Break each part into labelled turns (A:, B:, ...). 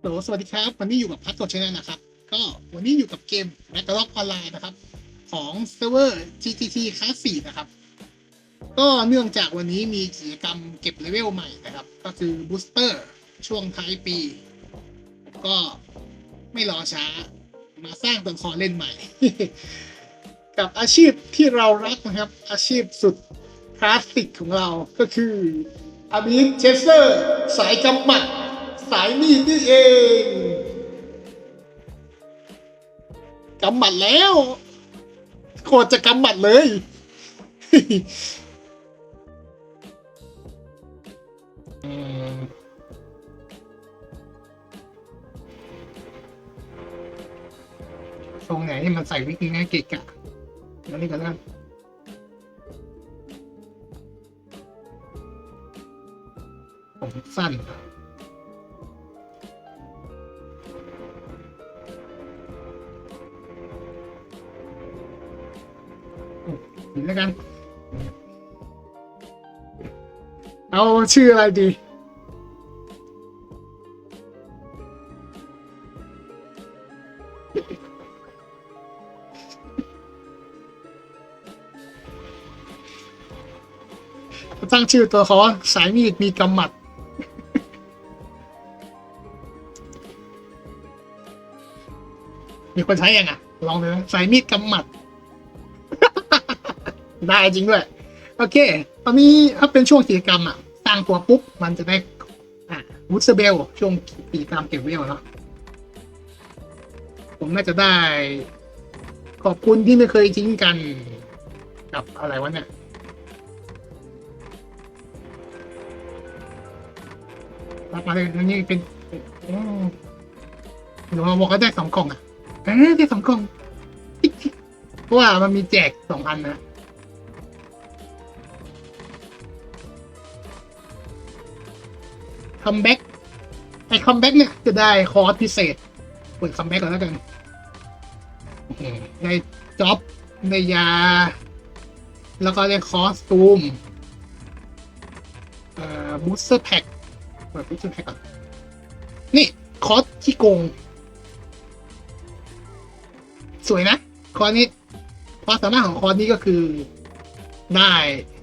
A: โหลสวัสดีครับ วันนี้อยู่กับพัทโกชแนลนะครับ ก็วันนี้อยู่กับเกม b a t t l e r o c k Online นะครับ ของเซิร์ฟเวอร์ GTT Class 4นะครับ ก็เนื่องจากวันนี้มีกิจกรรมเก็บเลเวลใหม่นะครับ ก็คือบูสเตอร์ช่วงท้ายปี ก็ไม่รอช้ามาสร้างตัวละครเล่นใหม่ กับอาชีพที่เรารักนะครับ อาชีพสุดคลาสสิกของเราก็คืออาบิสเชสเซอร์สายกำมัด สายมีดนี่เองกำหมัดแล้วโคตรจะกำหมัดเลยอืมทรงไหนที่มันใส่วิกง่ายเกะกะแล้วนี่ก็แล้วกันผมสั้น แล้วกัน เอาชื่ออะไรดี ตั้งชื่อตัวเขาสายมีดมีกำหมัดมีคนใช้ยังอะ ลองเลยนะสายมีดกำหมัด ได้จริงด้วย โอเค ตอนนี้ถ้าเป็นช่วงกิจกรรมอะสร้างตัวปุ๊บ มันจะได้อ่าวูดเซเบลช่วงกิจกรรมเก็บเวลเนาะผมน่าจะได้ ขอบคุณที่ไม่เคยทิ้งกัน กับอะไรวะเนี่ยรับมาเลยอันนี่เป็นอืมหนูมาบอกว่าได้สองกล่องอะเออได้สองกล่องเพราะว่ามันมีแจกสองอันนะ คัมแบ็กไอคัมแบ็กเนี่ยจะได้คอร์สพิเศษเปิดคัมแบ็กก่อนแล้วกันได้จ็อบได้ยา แล้วก็ได้คอสตูมเอ่อบูสเตอร์แพ็คเปิดบูสเตอร์แพ็คก่อนนี่คอสที่โกง สวยนะ คอสนี้ความสามารถของคอสนี้ก็คือ ได้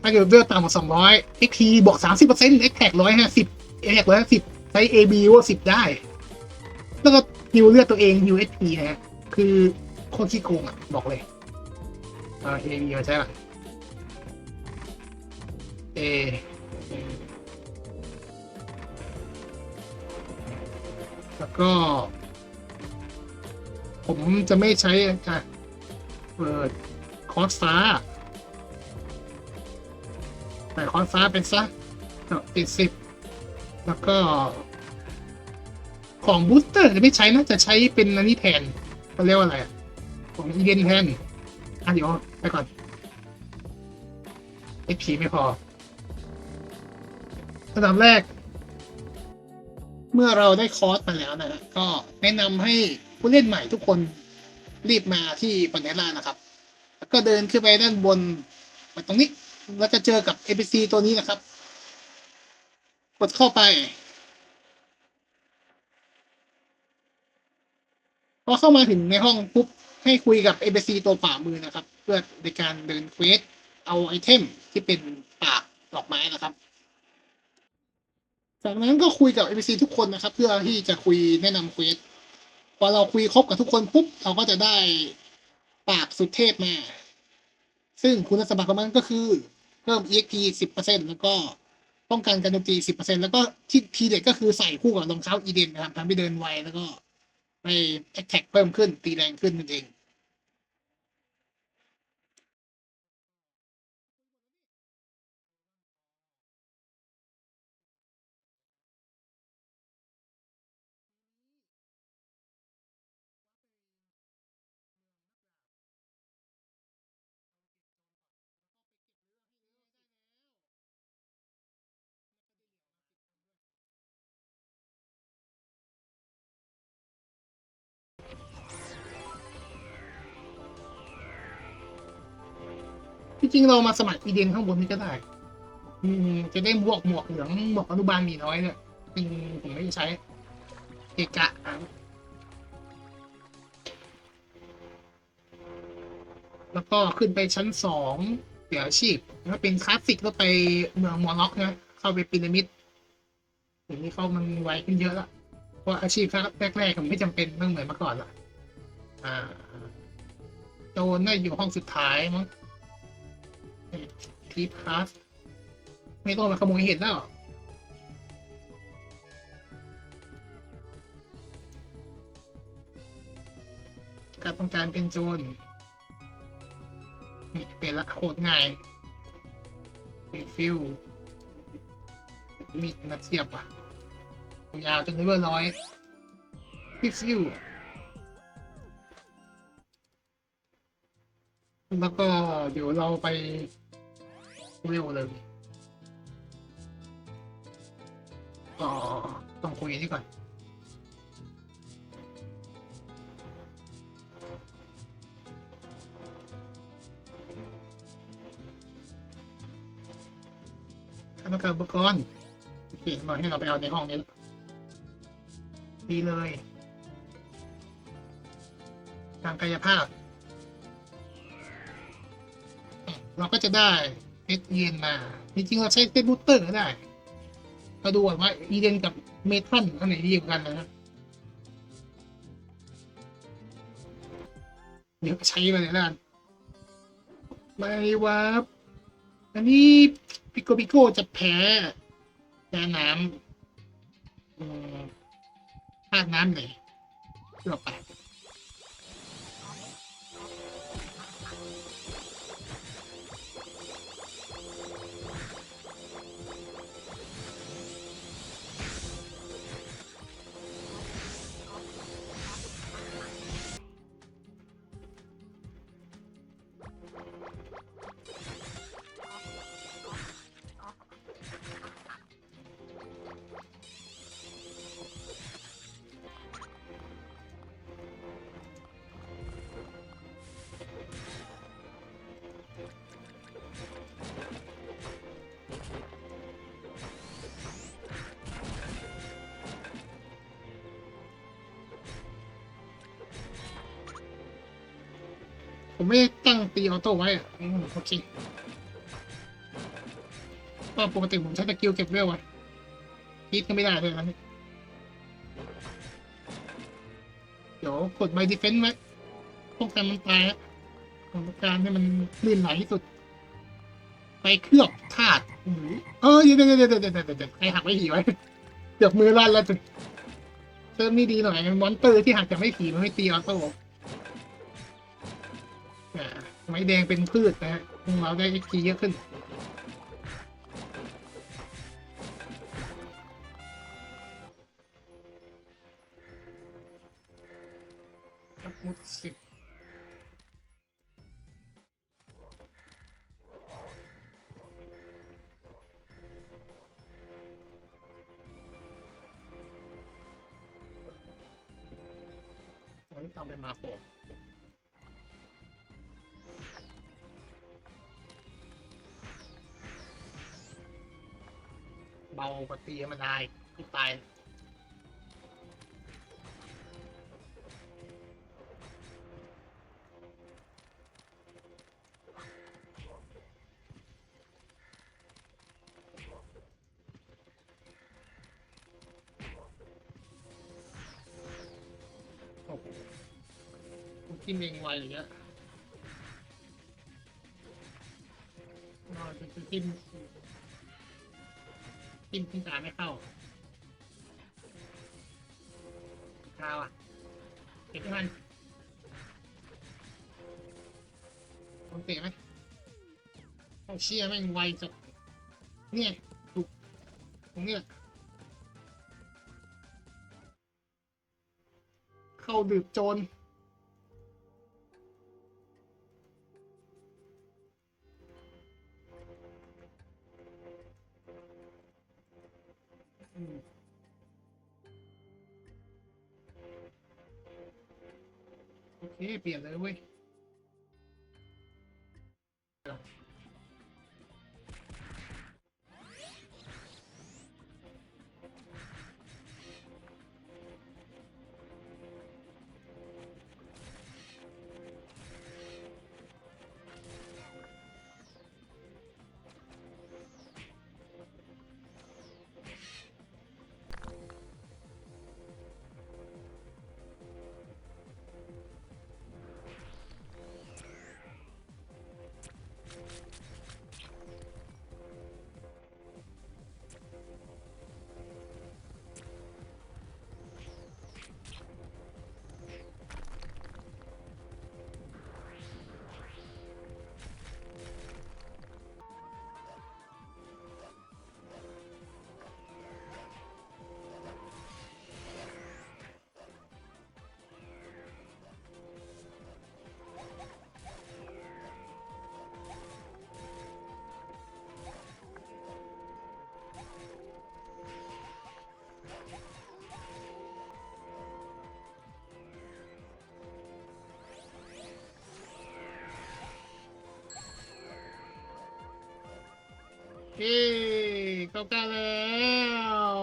A: ถ้าเกิดเวลต่ำกว่าสองร้อย XP บวกสามสิบเปอร์เซ็นต์ X แท็กร้อยห้าสิบ X แท็กร้อยห้าสิบใช้ AB ว่าสิบได้ แล้วก็ฮิวเลือดตัวเองฮิว HP นะฮะ คือโคตรขี้โกงอะ บอกเลยเอ่า AB มาใช่ป่ะ A แล้วก็ ผมจะไม่ใช้อะเปิดคอร์สฟ้าแต่คอร์สฟ้าเป็นซะติดสิบ แล้วก็ ของบูสเตอร์จะไม่ใช้นะจะใช้เป็นอันนี้แทนเขาเรียกว่าอะไรอะของอีเดนแทนอะเดี๋ยวไปก่อน HP ไม่พอระดับแรก เมื่อเราได้คอร์สมาแล้วนะก็แนะนำให้ผู้เล่นใหม่ทุกคนรีบมาที่ปอนเนล่านะครับ แล้วก็เดินขึ้นไปด้านบนมาตรงนี้ แล้วจะเจอกับ NPC ตัวนี้นะครับ กดเข้าไปพอเข้ามาถึงในห้องปุ๊บให้คุยกับ NPC ตัวฝ่ามือนะครับ เพื่อในการเดินเควสเอาไอเทมที่เป็นปากดอกไม้นะครับ จากนั้นก็คุยกับ NPC ทุกคนนะครับ เพื่อที่จะคุยแนะนำเควสพอเราคุยครบกับทุกคนปุ๊บเราก็จะได้ปากสุดเทพมา ซึ่งคุณสมบัติของมันก็คือ เพิ่ม EXP 10%แล้วก็ ป้องกันการโจมตี10%แล้วก็ที่ทีเด็ดก็คือใส่คู่กับรองเท้าอีเดนนะครับทำให้เดินไวแล้วก็ให้ attack เพิ่มขึ้นตีแรงขึ้นนั่นเอง ที่จริงเรามาสมัครอีเดนข้างบนนี้ก็ได้ อืมจะได้หมวกหมวกเหลืองหมวกอนุบาลมีน้อยเนี่ยจริงผมไม่ใช้เกะกะแล้วก็ขึ้นไปชั้นสองเดี๋ยวอาชีพถ้าเป็นคลาสสิกก็ไปเมืองมอล็อกนะ เข้าไปพีระมิดเดี๋ยวนี้เขามันไวขึ้นเยอะละเพราะอาชีพแรกๆมันไม่จำเป็นต้องเหมือนเมื่อก่อนละอ่าโจนน่าอยู่ห้องสุดท้ายมั้ง ทีพาสไม่ต้องมาขโมยเห็ดแล้วการต้องการเป็นโจรนี่เป็นละโคตรง่ายรีฟิลมีดมาเทียบอะยาวจนเลเวลร้อยรีฟิลแล้วก็เดี๋ยวเราไป เร็วเลยต้องคุยนี่ก่อนข้าต้องการอุปกรณ์โอเคมาให้เราไปเอาในห้องนี้ดีเลย ทางกายภาพ เราก็จะได้ เอสเยนมา จริงๆเราใช้เซตบูสเตอร์ก็ได้มาดูว่าอีเดนกับเมทัลอันไหนดีกว่ากันนะเดี๋ยวใช้มาเลยแล้วกันไม่ว่าอันนี้ปิโกปิโกจะแพ้แพ้น้ำอืมธาตุน้ำเลยเลือกไป ผมไม่ได้ตั้งตีออโต้ไว้อะโอเคก็ปกติผมใช้ตะกิวเก็บเวลไว้คิดก็ไม่ได้เลยนะเดี๋ยวกดไบดีเฟนต์ไว้ป้องกันมันตายอะของการให้มันลื่นไหลที่สุด ไปเคลือบธาตุเออเดี๋ยวเดี๋ยวเดี๋ยวเดี๋ยวเดี๋ยวเดี๋ยวใครหักไม่ผีไว้เดี๋ยวมือลั่นแล้วจุดเติมนี่ดีหน่อยมอนเตอร์ที่หักจากไม่ผีมันไม่ตีออโต้ ม้แดงเป็นพืชนะฮะเราได้ XP เยอะขึ้นมุดสิบ เบากว่าตีธรรมดาอีกตายโอ้โหผมกินเองไวอย่างเงี้ยนอนจะกิน จิ้มขึ้นตาไม่เข้าข้าวอะเก็บให้มันต้องเตะไหมโอ้เชี่ยแม่งไวจัดเนี่ยถูกตรงนี้แหละเข้าดืบโจร โอเเปลี่ยนเลยเว้ยเอ้เข้าใกล้แล้ว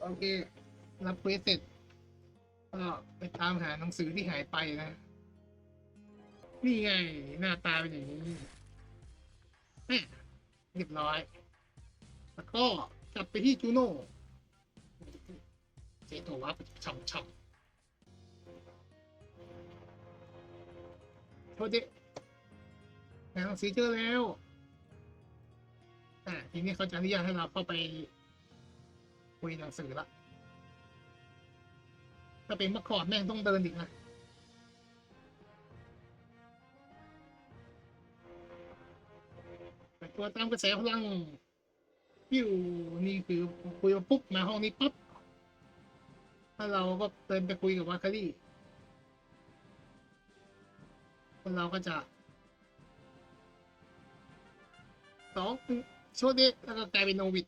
A: โอเค รับเควสเสร็จก็ไปตามหาหนังสือที่หายไปนะ นี่ไง หน้าตาเป็นอย่างนี้แม่เรียบร้อย แล้วก็กลับไปที่จูโน่ เจโตว่าช่ำช่ำโทษดิหาหนังสือเจอแล้วอะทีนี้เขาจะอนุญาตให้เราเข้าไปคุยหนังสือละถ้าเป็นมื่อก่อนแม่งต้องเดินอีกนะต่ตัวตามกระแสพลังพิวนี่คือคุยมาปุ๊บมาห้องนี้ปั๊บ ถ้าเราก็เดินไปคุยกับวาคารี่คนเราก็จะสองโชดเดแล้วก็กลายเป็นโนวิด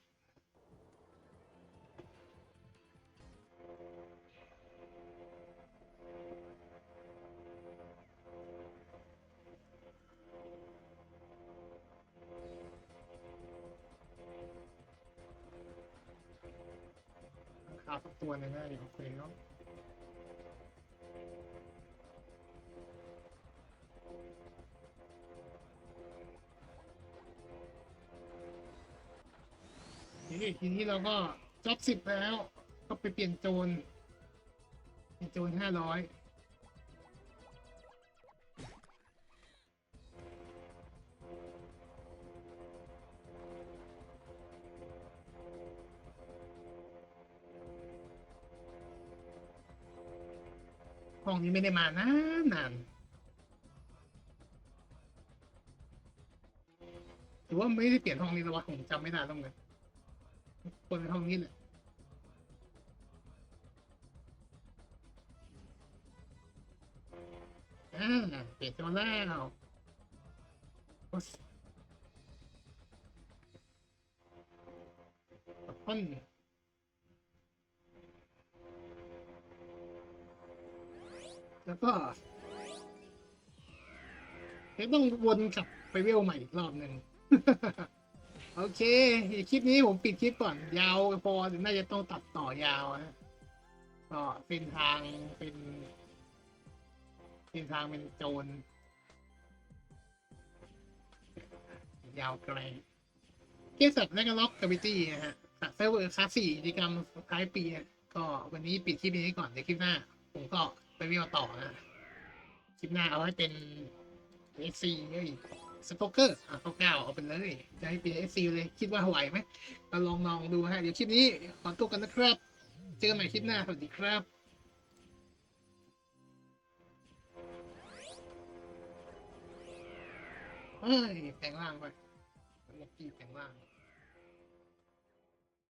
A: ตัวหนึงได้โอเคเนาะทีนี้ทีนี้เราก็จ็อบสิบแล้ว ก็ไปเปลี่ยนโจนเปลี่ยนโจนห้าร้อย นี้ไม่ได้มานานนานหรือว่าไม่ได้เปลี่ยนห้องนี้แล้ววะผมจำไม่ได้แล้วเหมือนกันควรเป็นห้องนี้แหละอ่าเปลี่ยนตัวแล้วโอ้สต้น แล้วก็ต้องวนกลับไปเวลใหม่อีกรอบหนึ่งโอเคคลิปนี้ผมปิดคลิปก่อน ยาวพอน่าจะต้องตัดต่อยาวนะก็เป็นทางเป็นทิศทางเป็นโจรยาวไกลเกสับและก็ล็อกกาบิตี้นะฮะจากเซิร์ฟเวอร์คลาสสี่กิจกรรมท้ายปีก็วันนี้ปิดคลิปนี้ก่อนเดี๋ยวคลิปหน้า ผมก็ ไปวิ่งต่อนะคลิปหน้าเอาให้เป็นเอซีเอ้ยสโตเกอร์อะเขาเก้าเอาเป็นเลยจะให้เป็นเอซีเลยคิดว่าไหวไหมก็ลองลองดูฮะเดี๋ยวคลิปนี้ขอตัวกันนะครับ เจอกันใหม่คลิปหน้า สวัสดีครับเฮ้ยแปลงร่างไปจีแปลงร่าง